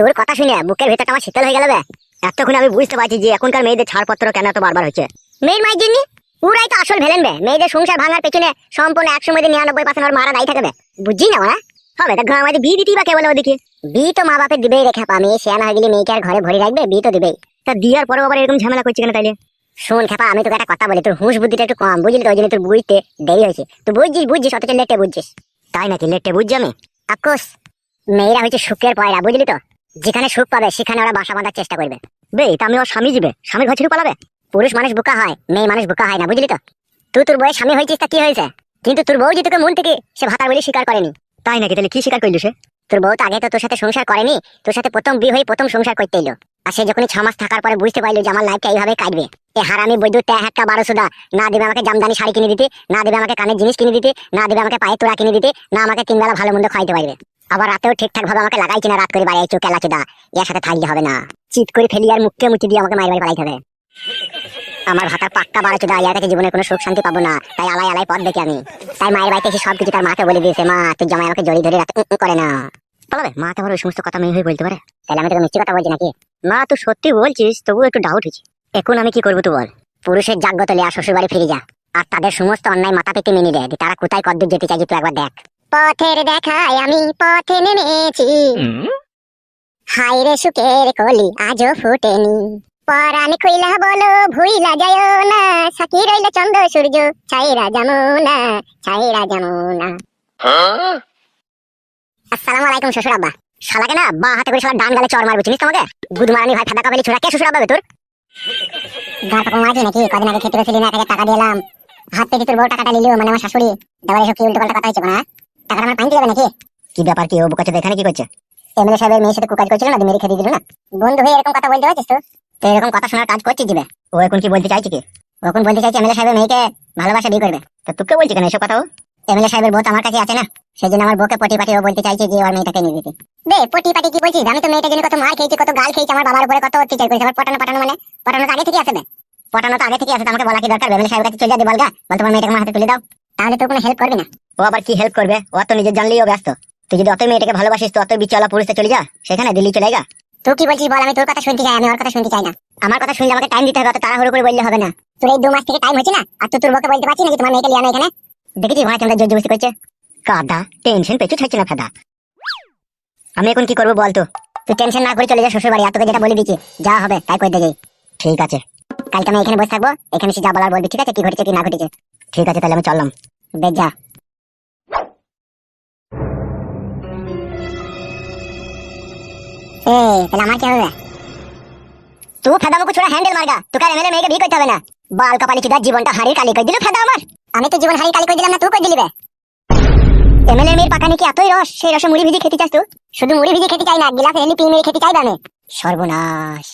তোর কথা শুনে বুকের ভেতরটা আমার শীতল হয়ে গেল বে। এতক্ষণ আমি বুঝতে পারছি যে এখনকার মেয়েদের ছাড়পত্র কেন এত বারবার হচ্ছে। মেয়ের মায়ের জন্য? ওরাই তো আসল ভেলেন বে। মেয়েদের সংসার ভাঙার পেছনে সম্পূর্ণ একশো মধ্যে নিরানব্বই পার্সেন্ট ওর মারা দায়ী থাকবে বুঝছি না ওরা? হবে, তা ঘর আমাদের বিয়ে দিতেই বা কে বলে ওদিকে? বিয়ে তো মা বাপের দিবেই রেখে পা মেয়ে শেয়ানা হয়ে গেলে মেয়েকে আর ঘরে ভরে রাখবে, বিয়ে তো দিবেই। তা দিয়ার পরে আবার এরকম ঝামেলা করছে কেন তাইলে? শোন খেপা আমি তোকে একটা কথা বলি, তোর হুঁশ বুদ্ধিটা একটু কম। বুঝলি তো, ওই জন্য তোর বুঝতে দেরি হয়েছে। তুই বুঝছিস বুঝছিস, অথচ লেটে বুঝছিস। তাই নাকি লেটে বুঝছি আমি? আকুশ মেয়েরা হচ্ছে সুখের পয়রা, বুঝলি তো? যেখানে সুখ পাবে সেখানে ওরা বাসা বাঁধার চেষ্টা করবে। বে তা আমি ওর স্বামী যাবে স্বামীর ঘর ছেড়ে পালাবে? পুরুষ মানুষ বোকা হয় মেয়ে মানুষ বোকা হয় না বুঝলি তো? তুই তোর বউয়ের স্বামী হয়েছিস তা কি হয়েছে? কিন্তু তোর বউ যে তোকে মন থেকে সে ভাতার বলে স্বীকার করেনি। তাই নাকি? তাহলে কি স্বীকার করলি সে? তোর বউ তো আগে তো তোর সাথে সংসার করেনি তোর সাথে প্রথম বিয়ে হয়ে প্রথম সংসার করতে এলো। আর সে যখনই ছ মাস থাকার পরে বুঝতে পারল যে আমার লাইফটা এইভাবে কাটবে। এ হারামি বৈদ্যুৎ ত্যাগ একটা বারো সুদা। না দেবে আমাকে জামদানি শাড়ি কিনে দিতে না দেবে আমাকে কানের জিনিস কিনে দিতে না দেবে আমাকে পায়ে তোড়া কিনে দিতে না আমাকে তিন বেলা ভালো মন্দ খাইতে পারবে। আবার রাতেও ঠিকঠাক ভাবে আমাকে লাগাইছে না, রাত করে বাড়ি চোখ এলাচে দা। এর সাথে থাকলে হবে না। চিট করে ফেলি আর মুখকে মুচি দিয়ে আমাকে মায়ের বাড়ি পালাইতে হবে। আমার ভাতার পাক্কা বাড়াচ্ছে দা, ইয়ার কাছে জীবনে কোনো সুখ শান্তি পাবো না। তাই আলাই আলাই পথ দেখি আমি। তাই মায়ের বাড়িতে এসে সবকিছু তার মাকে বলে দিয়েছে, মা, তুই জামাই আমাকে জড়িয়ে ধরে রাখতে করে না। বলবে মা তো আবার ওই সমস্ত কথা মেয়ে হয়ে বলতে পারে। তাহলে আমি তোকে মিষ্টি কথা বলছি নাকি? না তুই সত্যি বলছিস? তবুও একটু ডাউট হচ্ছে এখন আমি কি করব তুই বল? পুরুষের জাগ্রত লিয়া শ্বশুর বাড়ি ফিরে যা। আর তাদের সমস্ত অন্যায় মাথা পেতে মেনে দেয় তারা কোথায় কদ্দূর যেতে চাইছে তুই একবার দেখ। পথের দেখায় আমি পথে নেমেছি। হাই রে সুখের কলি আজও ফুটেনি। পরাণ কইলা বলো ভুইলা যায় না। সাকি রইল চন্দ্র সূর্য ছাইরা যামুনা ছাইরা যামুনা আসসালামু আলাইকুম শ্বশুর আব্বা। শালাকে না বা হাতে করে শালা ডান গালে চর মারবো চিনিস তোমাকে? গুদ মারানি ভাই ফাদা কাবেলি ছোড়া কে শ্বশুর আব্বা তোর? গার পাকা মাঝে নাকি? কদিন আগে খেতে গেছিলি না টাকা দিলাম। হাত পেতে তোর বউ টাকাটা নিলিও মানে আমার শাশুড়ি। তারপরে এসব কি উল্টো পাল্টা কথা হচ্ছে না টাকাটা আমার পাইতে যাবে নাকি? কি ব্যাপার কি ও বোকাচ্ছে এখানে কি করছে? এমএলএ সাহেবের মেয়ের সাথে কুকাজ করছিল না মেরে খেতে দিল না। বন্ধু হয়ে এরকম কথা বলতে পারছিস তো? তো এরকম কথা শোনার কাজ করছিস দিবে ও এখন কি বলতে চাইছে কি? ও এখন বলতে চাইছে এমএলএ সাহেবের মেয়েকে ভালোবাসা বিয়ে করবে। তো তোকে বলছি কেন এসব কথা ও? এমএলএ সাহেবের বউ আমার কাছে আছে না। সেই জন্য আমার বউকে পটি পাটি ও বলতে চাইছে যে ওর মেয়েটাকে নিয়ে দিতে বে পটি পাটি কি বলছিস? আমি তো মেয়েটার জন্য কত মার খেয়েছি কত গাল খেয়েছি আমার বাবার উপরে কত অত্যাচার করেছে আবার পটানো পটানো মানে? পটানো তো আগে থেকে আছে বে। পটানো তো আগে থেকে আছে তো আমাকে বলা কি দরকার? এমএলএ সাহেবের কাছে চলে যাবে বলগা? বল তোমার মেয়েটাকে আমার হাতে তুলে দাও। তাহলে তো কোনো হেল্প করবে না। ও আবার কি হেল্প করবে? ও তো নিজের জানলেই ও ব্যস্ত। তুই যদি অত মেয়েটাকে ভালোবাসিস তো অত বিচলা পুরুষে চলে যা। সেখানে দিল্লি চলে যা তুই কি বলছিস বল? আমি তোর কথা শুনতে চাই আমি ওর কথা শুনতে চাই না। আমার কথা শুনলে আমাকে টাইম দিতে হবে অত তাড়াহুড়ো করে বললে হবে না। তোর এই দু মাস থেকে টাইম হচ্ছে না? আর তুই তোর বউকে বলতে পারছিস নাকি তোমার মেয়েকে লিয়ানো এখানে? দেখেছিস ভাই তোমরা জোর জবস্তি করছে? কাদা টেনশন পেছু ছাড়ছে না ফাদা। আমি এখন কি করব বল তো তুই টেনশন না করে চলে যা শ্বশুর বাড়ি আর তোকে যেটা বলে দিচ্ছি যা হবে তাই করে দেখে। ঠিক আছে। কালকে আমি এখানে বসে থাকব এখানে সে যা বলার বলবি ঠিক আছে? কি ঘটেছে কি না ঘটেছে? ঠিক আছে তাহলে আমি চললাম। বেশ যা এ তাহলে আমার কি হবে? তুই ফেদা মুখ ছোড়া হ্যান্ডেল মারগা। তোকে জীবনটা হারিয়ে কালি করে দিল ফেদা আমার। আমি তো জীবন হারিয়ে কালি করে দিলাম না, তুই করে দিলি বে। এমএলএ মেয়ের পাকানি কি এতই রস? সেই রসে মুড়ি ভিজে খেতে চাস শুধু মুড়ি ভিজে খেতে চাই না এনে পিয়ে মেরে খেতে আমি। সর্বনাশ।